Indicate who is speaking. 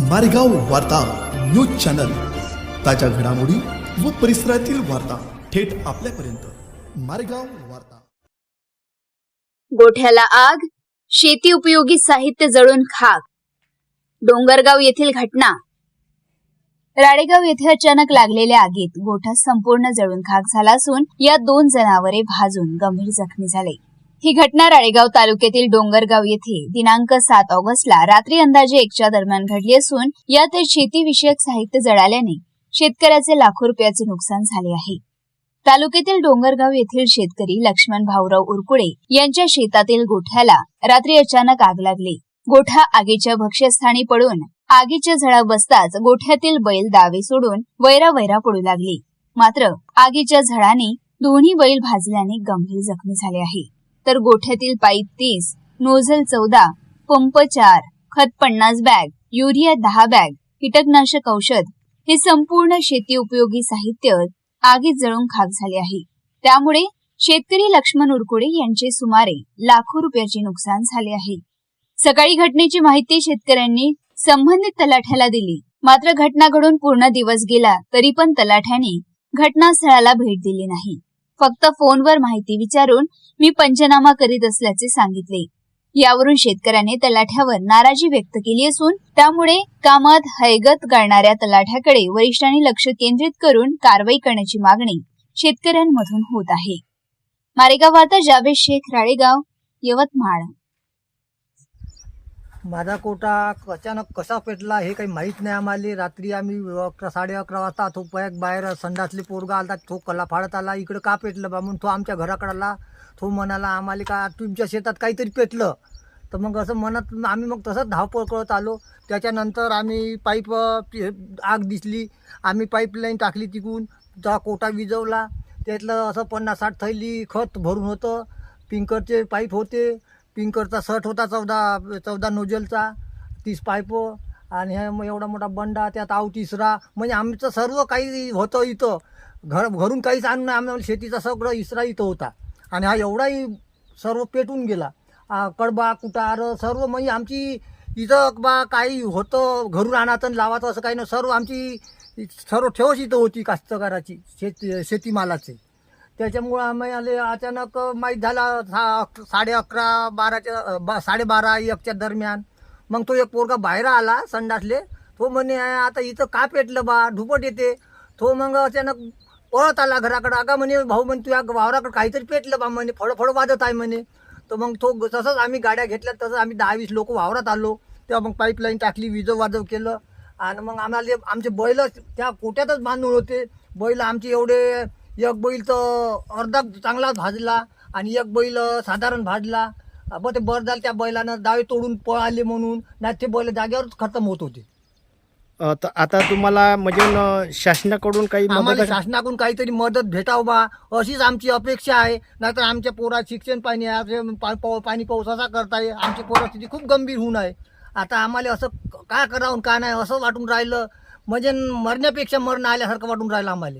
Speaker 1: मारेगाव वार्ता news channel. ताज्या घडामोडी व परिसरातील वार्ता थेट आपल्यापर्यंत. मारेगाव वार्ता.
Speaker 2: गोठ्याला आग शेती उपयोगी साहित्य जळून खाक. डोंगरगाव येथील घटना. राडेगाव येथे अचानक लागलेल्या आगीत गोठा संपूर्ण जळून खाक झाला असून यात दोन जनावरे भाजून गंभीर जखमी झाले. ही घटना राळेगाव तालुक्यातील डोंगरगाव येथे दिनांक सात ऑगस्टला रात्री अंदाजे एकच्या दरम्यान घडली असून यात शेतीविषयक साहित्य जळाल्याने शेतकऱ्याचे लाखो रुपयाचे नुकसान झाले आहे. तालुक्यातील डोंगरगाव येथील शेतकरी लक्ष्मण भाऊराव उरकुडे यांच्या शेतातील गोठ्याला रात्री अचानक आग लागली. गोठा आगीच्या भक्ष्यस्थानी पडून आगीच्या झळा बसताच गोठ्यातील बैल दावे सोडून वैरा वैरा पडू लागली. मात्र आगीच्या झळाने दोन्ही बैल भाजल्याने गंभीर जखमी झाले आहे. तर गोठ्यातील पाईप तीस नोझल चौदा पंप चार खत पन्नास बॅग युरिया दहा बॅग कीटकनाशक औषध हे संपूर्ण शेती उपयोगी साहित्य आगीत जळून खाक झाले आहे. त्यामुळे शेतकरी लक्ष्मण उरकुडे यांचे सुमारे लाखो रुपयाचे नुकसान झाले आहे. सकाळी घटनेची माहिती शेतकऱ्यांनी संबंधित तलाठ्याला दिली. मात्र घटना घडून पूर्ण दिवस गेला तरी पण तलाठ्याने घटनास्थळाला भेट दिली नाही. फक्त फोनवर माहिती विचारून मी पंचनामा करीत असल्याचे सांगितले. यावरून शेतकऱ्याने तलाठ्यावर नाराजी व्यक्त केली असून त्यामुळे कामात हैगत गाळणाऱ्या तलाठ्याकडे वरिष्ठांनी लक्ष केंद्रित करून कारवाई करण्याची मागणी शेतकऱ्यांमधून होत आहे. मारेगाव आता जावेद शेख राळेगाव यवतमाळ.
Speaker 3: माझा कोटा अचानक कसा पेटला हे काही माहीत नाही आम्हाला. रात्री आम्ही अकरा साडे अकरा वाजता तो पॅक बाहेर संडासले पोरगा आला तो कला फाडत आला. इकडं का पेटलं बा? म्हणून तो आमच्या घराकडे आला तो म्हणाला आम्हाला का तुमच्या शेतात काहीतरी पेटलं? तर मग असं म्हणत आम्ही मग तसंच धावपळ करत आलो. त्याच्यानंतर आम्ही पाईप आग दिसली. आम्ही पाईपलाईन टाकली तिकून त्या कोटा विजवला. त्यातलं असं पन्नास साठ थैली खत भरून होतं. पिंकरचे पाईप होते. पिंकरचा शर्ट होता चौदा चौदा नोजलचा तीस पायप आणि हे मग एवढा मोठा बंडा त्यात आव तिसरा म्हणजे आमचं सर्व काही होतं इथं. घर घरून काहीच आणून नाही आम्हाला शेतीचा सगळं इसरा इथं होता. आणि हा एवढाही सर्व पेटून गेला. कडबा कुटार सर्व म्हणजे आमची इथं बा काही होतं घरून आणायचं आणि लावायचं असं काही नाही सर्व आमची सर्व ठेवच इथं होती कास्तकाराची शेती शेतीमालाचे. त्याच्यामुळं आम्हाला अचानक माहीत झाला सा साडे अकरा बाराच्या बा साडेबारा एकच्या दरम्यान. मग तो एक पोरगा बाहेर आला संडासले. तो म्हणे आता इथं का पेटलं बा? धुपट येते. तो मग अचानक पळत आला घराकडं. अगा म्हणे भाऊ म्हणे तुझ्या वावराकडं काहीतरी पेटलं बा म्हणे फळफळ वाजत आहे म्हणे. तर मग तो तसंच आम्ही गाड्या घेतल्या तसं आम्ही दहा वीस लोक वावरात आलो. तेव्हा मग पाईपलाईन टाकली विजव वाजव केलं. आणि मग आम्हाला आमचे बैल त्या कोट्यातच बांधून होते. बैल आमचे एवढे एक बैल तर अर्धा चांगला भाजला आणि एक बैल साधारण भाजला. मग ते बरं झालं त्या बैलानं दावे तोडून पळाले म्हणून नाही ते बैल जागेवरच खतम होत होते.
Speaker 4: अ, तर आता तुम्हाला म्हणजे न, शासनाकडून काही
Speaker 3: आम्हाला
Speaker 4: मदत
Speaker 3: शासनाकडून काहीतरी मदत भेटावं बा अशीच आमची अपेक्षा आहे. नाहीतर आमच्या पोरा शिक्षण पाणी आहे आपले पा- पाव- पाणी पावसाचा करताय आमची परिस्थिती खूप गंभीर होऊन आहे. आता आम्हाला असं क- काय करावं आणि काय नाही असं वाटून राहिलं. म्हणजे मरण्यापेक्षा मरण आल्यासारखं वाटून राहिलं आम्हाला.